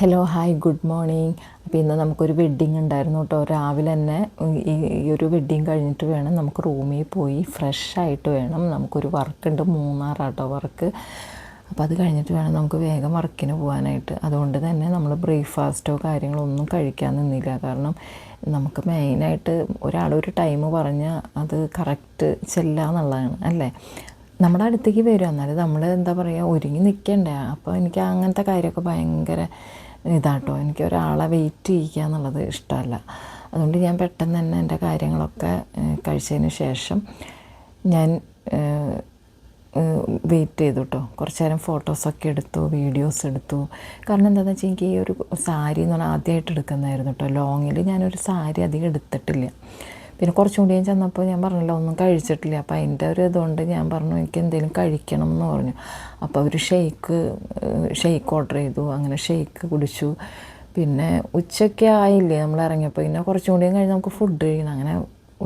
Hello hi good morning അപ്പോൾ ഇന്ന് നമുക്കൊരു വെഡ്ഡിങ് ഉണ്ടായിരുന്നു കേട്ടോ. രാവിലെ തന്നെ ഈ ഒരു വെഡ്ഡിങ് കഴിഞ്ഞിട്ട് വേണം നമുക്ക് റൂമിൽ പോയി ഫ്രഷ് ആയിട്ട് വേണം. നമുക്കൊരു വർക്ക് ഉണ്ട് മൂന്നാറാട്ടോ വർക്ക് അപ്പോൾ അത് കഴിഞ്ഞിട്ട് വേണം നമുക്ക് വേഗം വർക്കിന് പോകാനായിട്ട് അതുകൊണ്ട് തന്നെ നമ്മൾ ബ്രേക്ക്ഫാസ്റ്റോ കാര്യങ്ങളോ ഒന്നും കഴിക്കാൻ നിന്നില്ല. കാരണം നമുക്ക് മെയിനായിട്ട് ഒരാളൊരു ടൈം പറഞ്ഞാൽ അത് കറക്റ്റ് ചെല്ലുക എന്നുള്ളതാണ് അല്ലേ? നമ്മുടെ അടുത്തേക്ക് വരും. എന്നാലും നമ്മൾ എന്താ പറയുക ഒരുങ്ങി നിൽക്കണ്ടേ അപ്പോൾ എനിക്ക് അങ്ങനത്തെ കാര്യമൊക്കെ ഭയങ്കര ഇതാട്ടോ എനിക്ക് ഒരാളെ വെയിറ്റ് ചെയ്യിക്കുക എന്നുള്ളത് ഇഷ്ടമല്ല. അതുകൊണ്ട് ഞാൻ പെട്ടെന്ന് തന്നെ എന്റെ കാര്യങ്ങളൊക്കെ കഴിച്ചതിന് ശേഷം ഞാൻ വെയിറ്റ് ചെയ്തു കേട്ടോ കുറച്ച് നേരം ഫോട്ടോസൊക്കെ എടുത്തു വീഡിയോസ് എടുത്തു. കാരണം എന്താണെന്ന് വെച്ചാൽ എനിക്ക് ഈ ഒരു സാരി എന്ന് പറഞ്ഞാൽ ആദ്യമായിട്ട് എടുക്കുന്നതായിരുന്നു കേട്ടോ ലോങ്ങിൽ ഞാനൊരു സാരി അധികം എടുത്തിട്ടില്ല. പിന്നെ കുറച്ചും കൂടി ഞാൻ ചെന്നപ്പോൾ ഞാൻ പറഞ്ഞല്ലോ ഒന്നും കഴിച്ചിട്ടില്ല. അപ്പോൾ അതിന്റെ ഒരു ഇതുകൊണ്ട് ഞാൻ പറഞ്ഞു എനിക്ക് എന്തെങ്കിലും കഴിക്കണം എന്ന് പറഞ്ഞു. അപ്പോൾ അവർ ഷെയ്ക്ക് ഷെയ്ക്ക് ഓർഡർ ചെയ്തു. അങ്ങനെ ഷെയ്ക്ക് കുടിച്ചു. പിന്നെ ഉച്ചയ്ക്ക് ആയില്ലേ നമ്മൾ ഇറങ്ങിയപ്പോൾ. പിന്നെ കുറച്ചും കൂടി കഴിഞ്ഞ് നമുക്ക് ഫുഡ് കഴിക്കണം അങ്ങനെ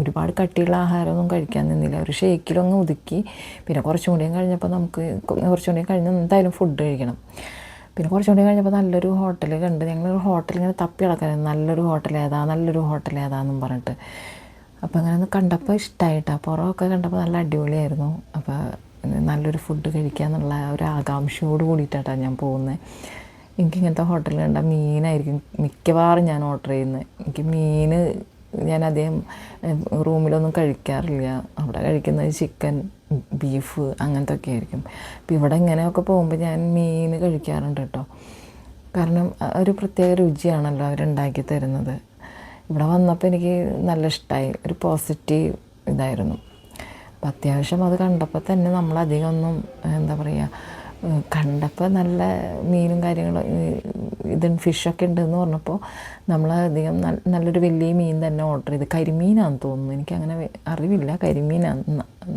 ഒരുപാട് കട്ടിയുള്ള ആഹാരമൊന്നും കഴിക്കാൻ നിന്നില്ല. ഒരു ഷേക്കിലൊന്ന് ഒതുക്കി. പിന്നെ കുറച്ചും കൂടി കഴിഞ്ഞപ്പോൾ നമുക്ക് കുറച്ചും കൂടി കഴിഞ്ഞ് എന്തായാലും ഫുഡ് കഴിക്കണം. പിന്നെ കുറച്ചും കൂടി കഴിഞ്ഞപ്പോൾ നല്ലൊരു ഹോട്ടൽ കണ്ട്. ഞങ്ങളൊരു ഹോട്ടൽ ഇങ്ങനെ തപ്പി കിടക്കാൻ നല്ലൊരു ഹോട്ടൽ ഏതാ നല്ലൊരു ഹോട്ടൽ ഏതാന്നും പറഞ്ഞിട്ട്. അപ്പോൾ അങ്ങനെ ഒന്ന് കണ്ടപ്പോൾ ഇഷ്ടമായിട്ടാണ് പുറമൊക്കെ കണ്ടപ്പോൾ നല്ല അടിപൊളിയായിരുന്നു. അപ്പോൾ നല്ലൊരു ഫുഡ് കഴിക്കുക എന്നുള്ള ഒരു ആകാംക്ഷയോട് കൂടിയിട്ടാണ് ഞാൻ പോകുന്നത് എനിക്ക് ഇങ്ങനത്തെ ഹോട്ടലിൽ കണ്ട മീനായിരിക്കും മിക്കവാറും ഞാൻ ഓർഡർ ചെയ്യുന്നത് എനിക്ക് മീൻ ഞാൻ അധികം റൂമിലൊന്നും കഴിക്കാറില്ല. അവിടെ കഴിക്കുന്നത് ചിക്കൻ ബീഫ് അങ്ങനത്തെ ഒക്കെ ആയിരിക്കും. അപ്പോൾ ഇവിടെ ഇങ്ങനെയൊക്കെ പോകുമ്പോൾ ഞാൻ മീൻ കഴിക്കാറുണ്ട് കേട്ടോ. കാരണം ഒരു പ്രത്യേക രുചിയാണല്ലോ അവരുണ്ടാക്കി തരുന്നത്. ഇവിടെ വന്നപ്പോൾ എനിക്ക് നല്ല ഇഷ്ടമായി ഒരു പോസിറ്റീവ് ഇതായിരുന്നു. അപ്പം അത്യാവശ്യം അത് കണ്ടപ്പോൾ തന്നെ നമ്മൾ അധികം ഒന്നും എന്താ പറയുക കണ്ടപ്പോൾ നല്ല മീനും കാര്യങ്ങളും ഇത് ഫിഷൊക്കെ ഉണ്ടെന്ന് പറഞ്ഞപ്പോൾ നമ്മൾ അധികം നല്ല നല്ലൊരു വലിയ മീൻ തന്നെ ഓർഡർ ചെയ്ത്. കരിമീനാന്ന് തോന്നുന്നു. എനിക്കങ്ങനെ അറിവില്ല. കരിമീനാണ്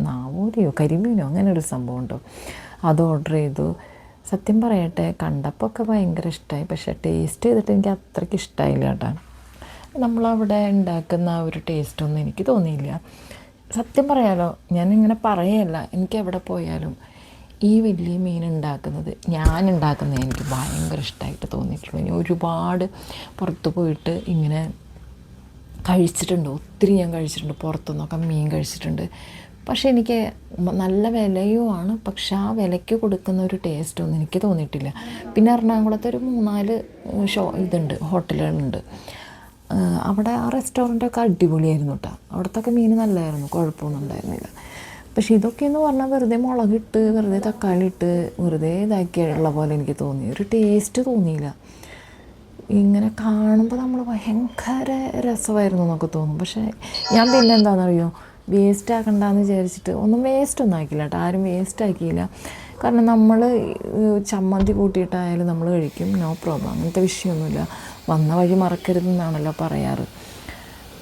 നാവൂരിയോ കരിമീനോ? അങ്ങനെ ഒരു സംഭവം ഉണ്ടോ? അത് ഓർഡർ ചെയ്തു. സത്യം പറയട്ടെ കണ്ടപ്പോൾ ഒക്കെ ഭയങ്കര ഇഷ്ടമായി പക്ഷേ ടേസ്റ്റ് ചെയ്തിട്ട് എനിക്ക് അത്രയ്ക്ക് ഇഷ്ടമായില്ല കേട്ടോ. നമ്മളവിടെ ഉണ്ടാക്കുന്ന ആ ഒരു ടേസ്റ്റൊന്നും എനിക്ക് തോന്നിയില്ല. സത്യം പറയാലോ ഞാനിങ്ങനെ പറയല്ല എനിക്ക് എവിടെ പോയാലും ഈ വലിയ മീൻ ഉണ്ടാക്കുന്നത് ഞാൻ ഉണ്ടാക്കുന്നത് എനിക്ക് ഭയങ്കര ഇഷ്ടമായിട്ട് തോന്നിയിട്ടുള്ളൂ. ഇനി ഒരുപാട് പുറത്ത് പോയിട്ട് ഇങ്ങനെ കഴിച്ചിട്ടുണ്ട് ഒത്തിരി ഞാൻ കഴിച്ചിട്ടുണ്ട് പുറത്തുനിന്നൊക്കെ മീൻ കഴിച്ചിട്ടുണ്ട്. പക്ഷേ എനിക്ക് നല്ല വിലയുമാണ് പക്ഷെ ആ വിലയ്ക്ക് കൊടുക്കുന്ന ഒരു ടേസ്റ്റൊന്നും എനിക്ക് തോന്നിയിട്ടില്ല. പിന്നെ എറണാകുളത്ത് ഒരു മൂന്നാൽ ഷോ ഇതുണ്ട് ഹോട്ടലുകളുണ്ട്. അവിടെ ആ റെസ്റ്റോറന്റൊക്കെ അടിപൊളിയായിരുന്നു കേട്ടോ അവിടുത്തെ മീൻ നല്ലതായിരുന്നു കുഴപ്പമൊന്നും ഉണ്ടായിരുന്നില്ല. പക്ഷെ ഇതൊക്കെ എന്ന് പറഞ്ഞാൽ വെറുതെ മുളകിട്ട് വെറുതെ തക്കാളി ഇട്ട് വെറുതെ ഇതാക്കിയുള്ള പോലെ എനിക്ക് തോന്നി. ഒരു ടേസ്റ്റ് തോന്നിയില്ല. ഇങ്ങനെ കാണുമ്പോൾ നമ്മൾ ഭയങ്കര രസമായിരുന്നു എന്നൊക്കെ തോന്നും. പക്ഷേ ഞാൻ പിന്നെ എന്താണെന്നറിയോ വേസ്റ്റ് ആക്കണ്ടെന്ന് വിചാരിച്ചിട്ട് ഒന്നും വേസ്റ്റ് ഒന്നും ആക്കിയില്ല കേട്ടോ ആരും വേസ്റ്റ് ആക്കിയില്ല. കാരണം നമ്മൾ ചമ്മന്തി കൂട്ടിയിട്ടായാലും നമ്മൾ കഴിക്കും. No problem. അങ്ങനത്തെ വിഷയമൊന്നുമില്ല. വന്ന വഴി മറക്കരുതെന്നാണല്ലോ പറയാറ്.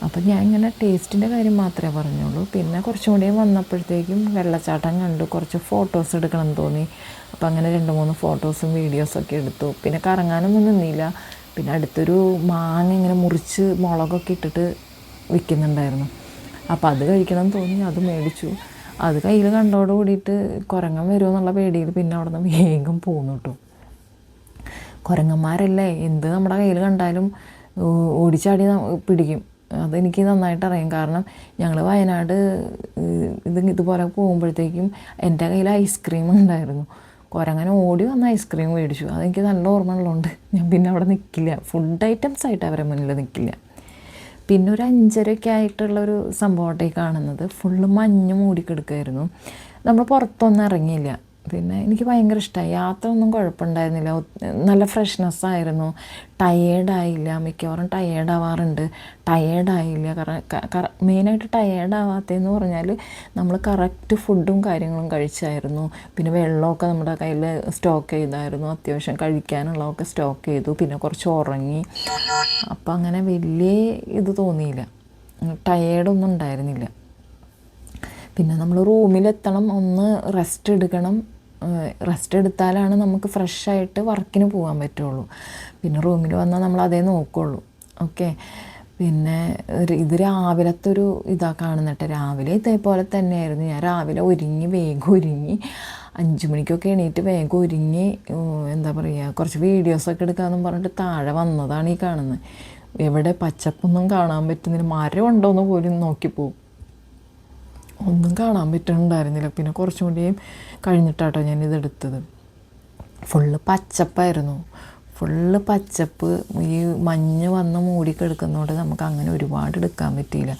അപ്പം ഞാൻ ഇങ്ങനെ ടേസ്റ്റിന്റെ കാര്യം മാത്രമേ പറഞ്ഞുള്ളൂ. പിന്നെ കുറച്ചും കൂടി വന്നപ്പോഴത്തേക്കും വെള്ളച്ചാട്ടം കണ്ടു. കുറച്ച് ഫോട്ടോസ് എടുക്കണം തോന്നി. അപ്പം അങ്ങനെ രണ്ട് മൂന്ന് ഫോട്ടോസും വീഡിയോസൊക്കെ എടുത്തു. പിന്നെ കറങ്ങാനൊന്നും നിന്നില്ല. പിന്നെ അടുത്തൊരു മാങ്ങ ഇങ്ങനെ മുറിച്ച് മുളകൊക്കെ ഇട്ടിട്ട് വിൽക്കുന്നുണ്ടായിരുന്നു. അപ്പോൾ അത് കഴിക്കണം തോന്നി. അത് മേടിച്ചു. അത് കയ്യിൽ കണ്ടോട് കൂടിയിട്ട് കുരങ്ങൻ വരുമോ എന്നുള്ള പേടിയിൽ പിന്നെ അവിടെ നിന്ന് വേഗം പോന്നു കേട്ടോ കുരങ്ങന്മാരല്ലേ? എന്ത് നമ്മുടെ കയ്യിൽ കണ്ടാലും ഓടിച്ചാടി പിടിക്കും. അതെനിക്ക് നന്നായിട്ട് അറിയാം. കാരണം ഞങ്ങൾ വയനാട് ഇത് ഇതുപോലെ പോകുമ്പോഴത്തേക്കും എന്റെ കയ്യിൽ ഐസ്ക്രീം ഉണ്ടായിരുന്നു. കുരങ്ങനെ ഓടി വന്ന് ഐസ്ക്രീം മേടിച്ചു. അതെനിക്ക് നല്ല ഓർമ്മ ഉള്ളതുകൊണ്ട് ഞാൻ പിന്നെ അവിടെ നിൽക്കില്ല ഫുഡ് ഐറ്റംസ് ആയിട്ട് അവരെ മുന്നിൽ നിൽക്കില്ല പിന്നെ ഒരു അഞ്ചരയൊക്കെ ആയിട്ടുള്ളൊരു സംഭവമായിട്ടേ കാണുന്നത്. ഫുള്ള് മഞ്ഞ് മൂടിക്കിടക്കുമായിരുന്നു നമ്മൾ പുറത്തൊന്നും ഇറങ്ങിയില്ല. പിന്നെ എനിക്ക് ഭയങ്കര ഇഷ്ടമായി യാത്ര ഒന്നും കുഴപ്പമുണ്ടായിരുന്നില്ല നല്ല ഫ്രഷ്നെസ് ആയിരുന്നു. ടയേർഡായില്ല മിക്കവാറും ടയേർഡ് ആവാറുണ്ട്. ടയേർഡായില്ല കാരണം മെയിനായിട്ട് ടയേർഡ് ആവാത്തതെന്ന് പറഞ്ഞാൽ നമ്മൾ കറക്റ്റ് ഫുഡും കാര്യങ്ങളും കഴിച്ചായിരുന്നു. പിന്നെ വെള്ളമൊക്കെ നമ്മുടെ കയ്യിൽ സ്റ്റോക്ക് ചെയ്തായിരുന്നു. അത്യാവശ്യം കഴിക്കാനുള്ളതൊക്കെ സ്റ്റോക്ക് ചെയ്തു. പിന്നെ കുറച്ച് ഉറങ്ങി. അപ്പം അങ്ങനെ വലിയ ഇത് തോന്നിയില്ല. ടയേർഡൊന്നും ഉണ്ടായിരുന്നില്ല. പിന്നെ നമ്മൾ റൂമിലെത്തണം ഒന്ന് റെസ്റ്റ് എടുക്കണം. റെസ്റ്റ് എടുത്താലാണ് നമുക്ക് ഫ്രഷ് ആയിട്ട് വർക്കിന് പോകാൻ പറ്റുള്ളൂ. പിന്നെ റൂമിൽ വന്നാൽ നമ്മൾ അതേ നോക്കുള്ളൂ. ഓക്കെ പിന്നെ ഇത് രാവിലത്തെ ഒരു ഇതാ കാണുന്നിട്ട് രാവിലെ ഇതേപോലെ തന്നെയായിരുന്നു. ഞാൻ രാവിലെ ഒരുങ്ങി വേഗം ഒരുങ്ങി അഞ്ച് മണിക്കൊക്കെ എണീറ്റ് വേഗം ഒരുങ്ങി എന്താ പറയുക കുറച്ച് വീഡിയോസൊക്കെ എടുക്കാമെന്നും പറഞ്ഞിട്ട് താഴെ വന്നതാണ് ഈ കാണുന്നത് എവിടെ പച്ചപ്പൊന്നും കാണാൻ പറ്റുന്നില്ല. മരം ഉണ്ടോയെന്ന് പോലും നോക്കിപ്പോവും ഒന്നും കാണാൻ പറ്റുന്നുണ്ടായിരുന്നില്ല. പിന്നെ കുറച്ചും കൂടിയും കഴിഞ്ഞിട്ടാട്ടോ ഞാൻ ഇതെടുത്തത്. ഫുള്ള് പച്ചപ്പായിരുന്നു. ഫുള്ള് പച്ചപ്പ് ഈ മഞ്ഞ് വന്ന് മൂടി കിടക്കുന്നതുകൊണ്ട് നമുക്ക് അങ്ങനെ ഒരുപാട് എടുക്കാൻ പറ്റിയില്ല.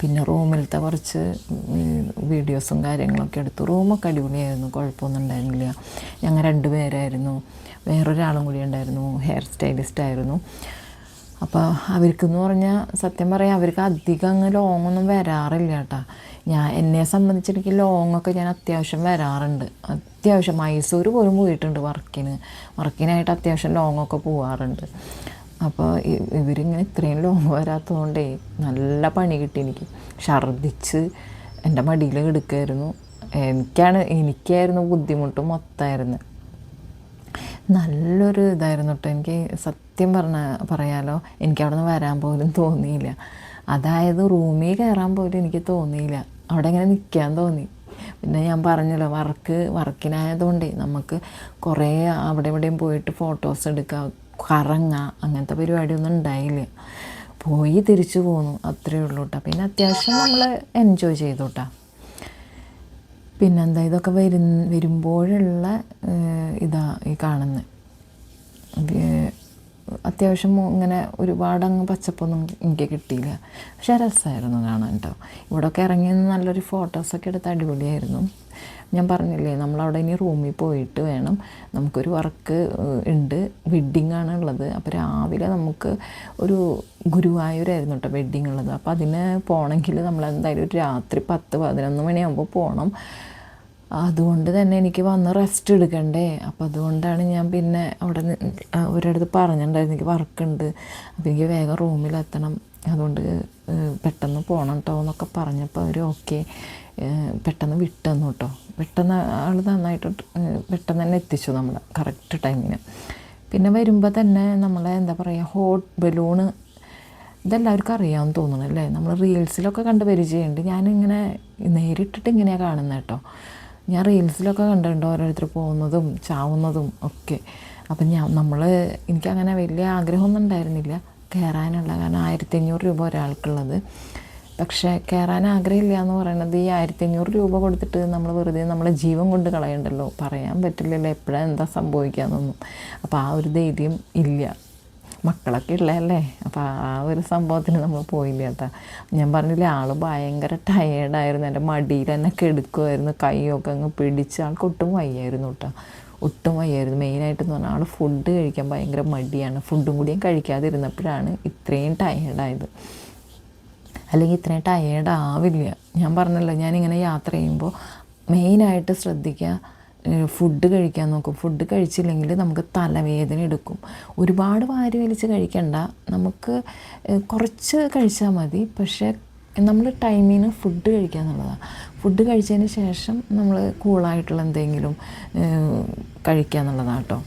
പിന്നെ റൂമിലത്തെ കുറച്ച് വീഡിയോസും കാര്യങ്ങളൊക്കെ എടുത്തു. റൂമൊക്കെ അടിപൊളിയായിരുന്നു കുഴപ്പമൊന്നും ഉണ്ടായിരുന്നില്ല. ഞങ്ങൾ രണ്ടുപേരായിരുന്നു വേറൊരാളും കൂടി ഉണ്ടായിരുന്നു ഹെയർ സ്റ്റൈലിസ്റ്റ് ആയിരുന്നു. അപ്പോൾ അവർക്കെന്ന് പറഞ്ഞാൽ സത്യം പറയാം അവർക്ക് അധികം അങ്ങ് ലോങ്ങൊന്നും വരാറില്ല കേട്ടോ ഞാൻ എന്നെ സംബന്ധിച്ച് എനിക്ക് ലോങ് ഒക്കെ ഞാൻ അത്യാവശ്യം വരാറുണ്ട്. അത്യാവശ്യം മൈസൂർ പോലും പോയിട്ടുണ്ട് വർക്കിന്. വർക്കിനായിട്ട് അത്യാവശ്യം ലോങ് ഒക്കെ പോവാറുണ്ട്. അപ്പോൾ ഇവരിങ്ങനെ ഇത്രയും ലോങ് വരാത്തതുകൊണ്ടേ നല്ല പണി കിട്ടി എനിക്ക്. ഛർദ്ദിച്ച് എന്റെ മടിയിൽ കിടക്കുമായിരുന്നു എനിക്കാണ് എനിക്കായിരുന്നു ബുദ്ധിമുട്ട് മൊത്തമായിരുന്നു. നല്ലൊരു ഇതായിരുന്നു കേട്ടോ എനിക്ക് സത്യം പറഞ്ഞ പറയാലോ എനിക്ക് അവിടെ നിന്ന് വരാൻ പോലും തോന്നിയില്ല. അതായത് റൂമിൽ കയറാൻ പോലും എനിക്ക് തോന്നിയില്ല. അവിടെ ഇങ്ങനെ നിൽക്കാൻ തോന്നി. പിന്നെ ഞാൻ പറഞ്ഞല്ലോ വർക്ക് വർക്കിനായതുകൊണ്ട് നമുക്ക് കുറേ അവിടെ ഇവിടെയും പോയിട്ട് ഫോട്ടോസ് എടുക്കുക കറങ്ങുക അങ്ങനത്തെ പരിപാടിയൊന്നും ഉണ്ടായില്ല. പോയി തിരിച്ചു പോന്നു അത്രയേ ഉള്ളൂ കേട്ടോ പിന്നെ അത്യാവശ്യം നമ്മൾ എൻജോയ് ചെയ്തു കേട്ടോ പിന്നെന്താ ഇതൊക്കെ വരും വരുമ്പോഴുള്ള ഇതാ ഈ കാണുന്നത് അത്യാവശ്യം ഇങ്ങനെ ഒരുപാട് അങ്ങ് പച്ചപ്പൊന്നും എനിക്ക് കിട്ടിയില്ല. പക്ഷേ രസമായിരുന്നു കാണാൻ കേട്ടോ ഇവിടെയൊക്കെ ഇറങ്ങി നല്ലൊരു ഫോട്ടോസൊക്കെ എടുത്ത് അടിപൊളിയായിരുന്നു. ഞാൻ പറഞ്ഞില്ലേ നമ്മളവിടെ ഇനി റൂമിൽ പോയിട്ട് വേണം. നമുക്കൊരു വർക്ക് ഉണ്ട്. വെഡ്ഡിങ് ആണ് ഉള്ളത്. അപ്പോൾ രാവിലെ നമുക്ക് ഒരു ഗുരുവായൂരായിരുന്നു കേട്ടോ വെഡ്ഡിങ് ഉള്ളത്. അപ്പോൾ അതിന് പോകണമെങ്കിൽ നമ്മൾ എന്തായാലും ഒരു രാത്രി പത്ത് പതിനൊന്ന് മണിയാകുമ്പോൾ പോകണം അതുകൊണ്ട് തന്നെ എനിക്ക് വന്ന് റെസ്റ്റ് എടുക്കണ്ടേ. അപ്പോൾ അതുകൊണ്ടാണ് ഞാൻ പിന്നെ അവിടെ ഒരിടത്ത് പറഞ്ഞിട്ടുണ്ടായിരുന്നു എനിക്ക് വർക്കുണ്ട് അപ്പോൾ എനിക്ക് വേഗം റൂമിലെത്തണം അതുകൊണ്ട് പെട്ടെന്ന് പോകണം കേട്ടോ എന്നൊക്കെ പറഞ്ഞപ്പോൾ അവർ ഓക്കെ പെട്ടെന്ന് വിട്ടെന്നു കേട്ടോ പെട്ടെന്ന് ആൾ നന്നായിട്ട് പെട്ടെന്ന് തന്നെ എത്തിച്ചു നമ്മളെ കറക്റ്റ് ടൈമിന് പിന്നെ വരുമ്പോൾ തന്നെ നമ്മളെ എന്താ പറയുക ഹോട്ട് ബലൂണ് ഇതെല്ലാവർക്കും അറിയാമെന്ന് തോന്നുന്നു അല്ലേ നമ്മൾ റീൽസിലൊക്കെ കണ്ട് പരിചയമുണ്ട്. ഞാനിങ്ങനെ നേരിട്ടിട്ട് ഇങ്ങനെയാണ് കാണുന്നത് കേട്ടോ ഞാൻ റീൽസിലൊക്കെ കണ്ടിട്ടുണ്ട് ഓരോരുത്തർ പോകുന്നതും ചാവുന്നതും ഒക്കെ. അപ്പം ഞാൻ നമ്മൾ എനിക്കങ്ങനെ വലിയ ആഗ്രഹമൊന്നും ഉണ്ടായിരുന്നില്ല. കയറാനുള്ള കാരണം ആയിരത്തി അഞ്ഞൂറ് രൂപ ഒരാൾക്കുള്ളത്. പക്ഷേ കയറാൻ ആഗ്രഹമില്ല എന്ന് പറയുന്നത് ഈ ആയിരത്തി അഞ്ഞൂറ് രൂപ കൊടുത്തിട്ട് നമ്മൾ വെറുതെ നമ്മളെ ജീവൻ കൊണ്ട് കളയണ്ടല്ലോ. പറയാൻ പറ്റില്ലല്ലോ എപ്പോഴാണ് എന്താ സംഭവിക്കാന്നൊന്നും. അപ്പോൾ ആ ഒരു ധൈര്യം ഇല്ല. മക്കളൊക്കെ ഉള്ളതല്ലേ അപ്പോൾ ആ ഒരു സംഭവത്തിന് നമ്മൾ പോയില്ല കേട്ടോ. ഞാൻ പറഞ്ഞില്ല ആൾ ഭയങ്കര ടയേർഡായിരുന്നു എന്റെ മടിയിൽ തന്നെ കെടുക്കുമായിരുന്നു കൈയൊക്കെ അങ്ങ് പിടിച്ച് ആൾക്ക് ഒട്ടും വയ്യായിരുന്നു കേട്ടോ. ഒട്ടും വയ്യായിരുന്നു. മെയിനായിട്ടെന്ന് പറഞ്ഞാൽ ആൾ ഫുഡ് കഴിക്കാൻ ഭയങ്കര മടിയാണ്. ഫുഡും കൂടിയും കഴിക്കാതിരുന്നപ്പോഴാണ് ഇത്രയും ടയേർഡായത് അല്ലെങ്കിൽ ഇത്രയും ടയേർഡ് ആവില്ല. ഞാൻ പറഞ്ഞല്ലോ ഞാനിങ്ങനെ യാത്ര ചെയ്യുമ്പോൾ മെയിനായിട്ട് ശ്രദ്ധിക്കുക ഫുഡ് കഴിക്കാൻ നോക്കും. ഫുഡ് കഴിച്ചില്ലെങ്കിൽ നമുക്ക് തലവേദന എടുക്കും. ഒരുപാട് വാരി വലിച്ച് കഴിക്കണ്ട. നമുക്ക് കുറച്ച് കഴിച്ചാൽ മതി. പക്ഷേ നമ്മൾ ടൈമിന് ഫുഡ് കഴിക്കുക എന്നുള്ളതാണ് ഫുഡ് കഴിച്ചതിന് ശേഷം നമ്മൾ കൂളായിട്ടുള്ള എന്തെങ്കിലും കഴിക്കുക എന്നുള്ളതാണ് കേട്ടോ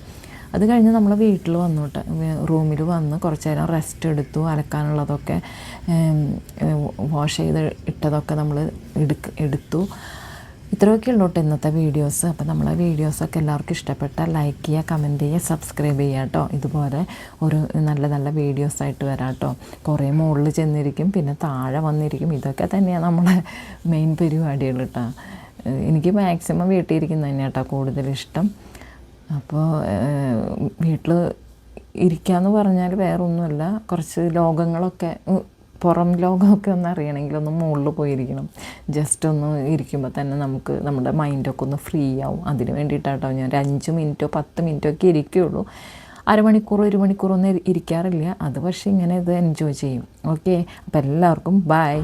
അത് കഴിഞ്ഞ് നമ്മൾ വീട്ടിൽ വന്നു റൂമിൽ വന്ന് കുറച്ച് നേരം റെസ്റ്റ് എടുത്തു. അലക്കാനുള്ളതൊക്കെ വാഷ് ചെയ്ത് ഇട്ടതൊക്കെ നമ്മൾ എടുത്തു. ഇത്രയൊക്കെ ഉള്ളൂ കേട്ടോ ഇന്നത്തെ വീഡിയോസ് അപ്പോൾ നമ്മളെ വീഡിയോസൊക്കെ എല്ലാവർക്കും ഇഷ്ടപ്പെട്ട ലൈക്ക് ചെയ്യുക കമന്റ് ചെയ്യുക സബ്സ്ക്രൈബ് ചെയ്യുക കേട്ടോ ഇതുപോലെ ഒരു നല്ല നല്ല വീഡിയോസായിട്ട് വരാം കേട്ടോ കുറേ മുകളിൽ ചെന്നിരിക്കും പിന്നെ താഴെ വന്നിരിക്കും. ഇതൊക്കെ തന്നെയാണ് നമ്മളെ മെയിൻ പരിപാടികൾ കേട്ടോ എനിക്ക് മാക്സിമം വീട്ടിൽ ഇരിക്കുന്നത് തന്നെയാണ് കേട്ടോ കൂടുതലിഷ്ടം അപ്പോൾ വീട്ടിൽ ഇരിക്കുക എന്ന് പറഞ്ഞാൽ വേറെ ഒന്നുമല്ല കുറച്ച് ലോകങ്ങളൊക്കെ പുറം ലോകമൊക്കെ ഒന്ന് അറിയണമെങ്കിൽ ഒന്ന് മുകളിൽ പോയിരിക്കണം. ജസ്റ്റ് ഒന്ന് ഇരിക്കുമ്പോൾ തന്നെ നമുക്ക് നമ്മുടെ മൈൻഡൊക്കെ ഒന്ന് ഫ്രീ ആവും. അതിന് വേണ്ടിയിട്ടാട്ടോ ഞാൻ ഒരു അഞ്ച് മിനിറ്റോ പത്ത് മിനിറ്റോ ഒക്കെ ഇരിക്കുകയുള്ളൂ അരമണിക്കൂർ ഒരു മണിക്കൂറൊന്നും ഇരിക്കാറില്ല. അത് പക്ഷേ ഇങ്ങനെ ഇത് എൻജോയ് ചെയ്യും. ഓക്കെ അപ്പോൾ എല്ലാവർക്കും ബൈ